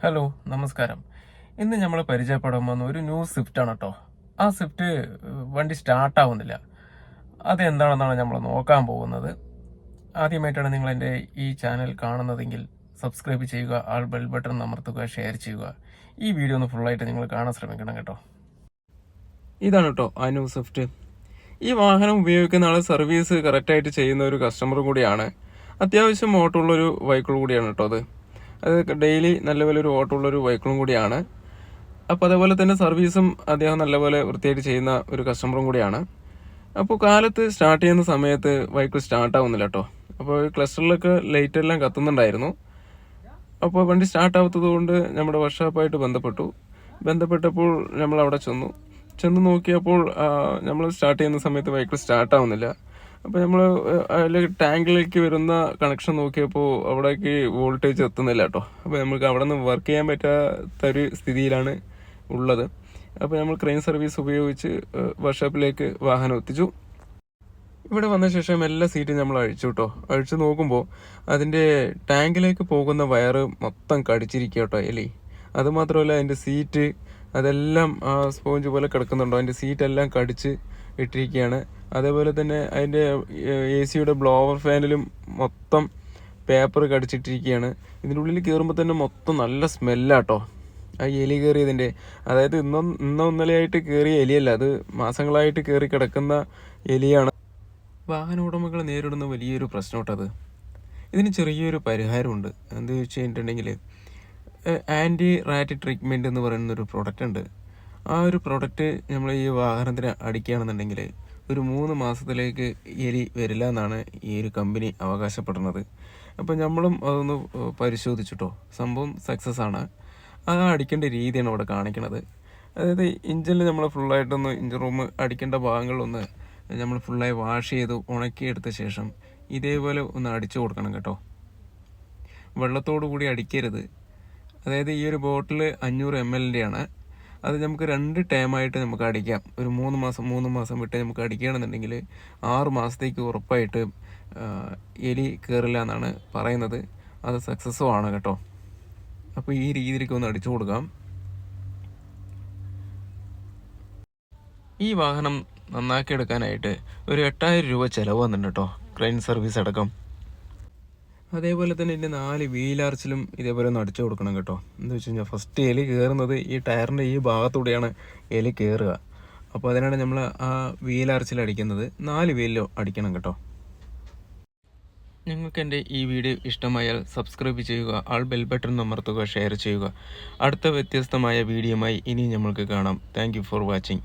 Hello നമസ്കാരം. ഇന്ന് നമ്മൾ പരിചയപ്പെടാൻ പോകുന്ന ഒരു ന്യൂ സ്വിഫ്റ്റ് ആണ് കേട്ടോ ആ സ്വിഫ്റ്റ് വണ്ടി സ്റ്റാർട്ട് ആവുന്നില്ല. അതെന്താണെന്നാണ് നമ്മൾ നോക്കാൻ പോകുന്നത്. ആദ്യമായിട്ടാണ് നിങ്ങൾ എന്റെ ഈ ചാനൽ കാണുന്നതെങ്കിൽ സബ്സ്ക്രൈബ് ചെയ്യുക ആൾ ബെൽ ബട്ടൺ അമർത്തുക ഷെയർ ചെയ്യുക. ഈ വീഡിയോ ഒന്ന് ഫുള്ളായിട്ട് നിങ്ങൾ കാണാൻ ശ്രമിക്കണം കേട്ടോ. ഇതാണ് കേട്ടോ ആ ന്യൂ സ്വിഫ്റ്റ് ഈ വാഹനം ഉപയോഗിക്കുന്ന ആൾ സർവീസ് കറക്റ്റായിട്ട് ചെയ്യുന്ന ഒരു കസ്റ്റമർ കൂടിയാണ്. അത്യാവശ്യം ഓട്ടമുള്ളൊരു വൈക്കിൾ കൂടിയാണ് കേട്ടോ അത്. അത് ഡെയിലി നല്ലപോലെ ഒരു ഓട്ടമുള്ളൊരു ബൈക്കിളും കൂടിയാണ്. അപ്പോൾ അതേപോലെ തന്നെ സർവീസും അദ്ദേഹം നല്ലപോലെ വൃത്തിയായിട്ട് ചെയ്യുന്ന ഒരു കസ്റ്റമറും കൂടിയാണ്. അപ്പോൾ കാലത്ത് സ്റ്റാർട്ട് ചെയ്യുന്ന സമയത്ത് ബൈക്ക് സ്റ്റാർട്ട് ആവുന്നില്ല കേട്ടോ അപ്പോൾ ക്ലസ്റ്ററിലൊക്കെ ലൈറ്റ് എല്ലാം കത്തുന്നുണ്ടായിരുന്നു. അപ്പോൾ വണ്ടി സ്റ്റാർട്ട് കൊണ്ട് നമ്മുടെ വർക്ക്ഷോപ്പായിട്ട് ബന്ധപ്പെട്ടു. ബന്ധപ്പെട്ടപ്പോൾ നമ്മൾ അവിടെ ചെന്നു. ചെന്ന് നോക്കിയപ്പോൾ നമ്മൾ സ്റ്റാർട്ട് ചെയ്യുന്ന സമയത്ത് ബൈക്ക് സ്റ്റാർട്ട് ആവുന്നില്ല. അപ്പോൾ നമ്മൾ അതിലെ ടാങ്കിലേക്ക് വരുന്ന കണക്ഷൻ നോക്കിയപ്പോൾ അവിടേക്ക് വോൾട്ടേജ് എത്തുന്നില്ല കേട്ടോ. അപ്പോൾ നമുക്ക് അവിടെ നിന്ന് വർക്ക് ചെയ്യാൻ പറ്റാത്ത ഒരു സ്ഥിതിയിലാണ് ഉള്ളത്. അപ്പോൾ നമ്മൾ ക്രെയിൻ സർവീസ് ഉപയോഗിച്ച് വർക്ക്ഷോപ്പിലേക്ക് വാഹനം എത്തിച്ചു. ഇവിടെ വന്ന ശേഷം എല്ലാ സീറ്റും നമ്മൾ അഴിച്ചു കേട്ടോ. അഴിച്ചു നോക്കുമ്പോൾ അതിന്റെ ടാങ്കിലേക്ക് പോകുന്ന വയറ് മൊത്തം കടിച്ചിരിക്കുക കേട്ടോ എലി. അതുമാത്രമല്ല അതിന്റെ സീറ്റ് അതെല്ലാം സ്പോഞ്ച് പോലെ കിടക്കുന്നുണ്ടോ. അതിന്റെ സീറ്റെല്ലാം കടിച്ച് ഇട്ടിരിക്കുകയാണ്. അതേപോലെ തന്നെ അതിന്റെ എ സിയുടെ ബ്ലോവർ ഫാനിലും മൊത്തം പേപ്പർ കടിച്ചിട്ടിരിക്കുകയാണ് ഇതിന്റെ ഉള്ളിൽ കയറുമ്പോൾ തന്നെ മൊത്തം നല്ല സ്മെല്ലാട്ടോ ആ എലി കയറിയതിന്റെ അതായത് ഇന്നോ ഇന്നോ ഇന്നലെയായിട്ട് കയറിയ എലിയല്ല അത് മാസങ്ങളായിട്ട് കയറി കിടക്കുന്ന എലിയാണ്. വാഹന ഉടമകൾ നേരിടുന്ന വലിയൊരു പ്രശ്നമാട്ടത് ഇതിന് ചെറിയൊരു പരിഹാരമുണ്ട്. എന്ത് വെച്ച് കഴിഞ്ഞിട്ടുണ്ടെങ്കിൽ ആന്റി റാറ്റ് ട്രീറ്റ്മെന്റ് എന്ന് പറയുന്ന ഒരു പ്രൊഡക്റ്റ് ഉണ്ട്. ആ ഒരു പ്രോഡക്റ്റ് നമ്മൾ ഈ വാഹനത്തിന് അടിക്കുകയാണെന്നുണ്ടെങ്കിൽ ഒരു മൂന്ന് മാസത്തിലേക്ക് എലി വരില്ല എന്നാണ് ഈ ഒരു കമ്പനി അവകാശപ്പെടുന്നത്. അപ്പോൾ നമ്മളും അതൊന്ന് പരിശോധിച്ചിട്ടോ? സംഭവം സക്സസ് ആണ്. ആ അടിക്കേണ്ട രീതിയാണ് അവിടെ കാണിക്കുന്നത് അതായത് ഇഞ്ചിൽ നമ്മൾ ഫുള്ളായിട്ടൊന്ന് ഇഞ്ചിൻ റൂം അടിക്കേണ്ട ഭാഗങ്ങളൊന്ന് നമ്മൾ ഫുള്ളായി വാഷ് ചെയ്ത് ഉണക്കിയെടുത്ത ശേഷം ഇതേപോലെ ഒന്ന് അടിച്ചു കൊടുക്കണം കേട്ടോ. വെള്ളത്തോടു കൂടി അടിക്കരുത്. അതായത് ഈ ഒരു ബോട്ടിൽ അഞ്ഞൂറ് എം എല്ലിന്റെ ആണ് അത് നമുക്ക് രണ്ട് ടേമായിട്ട് നമുക്ക് അടിക്കാം. ഒരു മൂന്ന് മാസം മൂന്ന് മാസം വിട്ട് നമുക്ക് അടിക്കുകയാണെന്നുണ്ടെങ്കിൽ ആറ് മാസത്തേക്ക് ഉറപ്പായിട്ട് എലി കയറില്ല എന്നാണ് പറയുന്നത്. അത് സക്സസ്സും ആണ് കേട്ടോ. അപ്പോൾ ഈ രീതിയിലേക്ക് ഒന്ന് അടിച്ചു കൊടുക്കാം. ഈ വാഹനം നന്നാക്കി എടുക്കാനായിട്ട് ഒരു എട്ടായിരം രൂപ ചിലവ് വന്നിട്ടുണ്ട് ക്രെയിൻ സർവീസ് അടക്കം. അതേപോലെ തന്നെ ഇതിന്റെ നാല് വീൽ വീലാർച്ചിലും ഇതേപോലെ ഒന്ന് അടിച്ചു കൊടുക്കണം കേട്ടോ. എന്ന് വെച്ച് കഴിഞ്ഞാൽ ഫസ്റ്റ് എലി കയറുന്നത് ഈ ടയറിന്റെ ഈ ഭാഗത്തൂടെയാണ് എലി കയറുക അപ്പോൾ അതിനാണ് നമ്മൾ ആ വീൽ ആർച്ചിൽ അടിക്കുന്നത്. നാല് വീലിലോ അടിക്കണം കേട്ടോ. നിങ്ങൾക്ക് എന്റെ ഈ വീഡിയോ ഇഷ്ടമായാൽ സബ്സ്ക്രൈബ് ചെയ്യുക ആൾ ബെൽ ബട്ടൺ അമർത്തുക ഷെയർ ചെയ്യുക. അടുത്ത വ്യത്യസ്തമായ വീഡിയോയുമായി ഇനി നമ്മൾക്ക് കാണാം. Thank for watching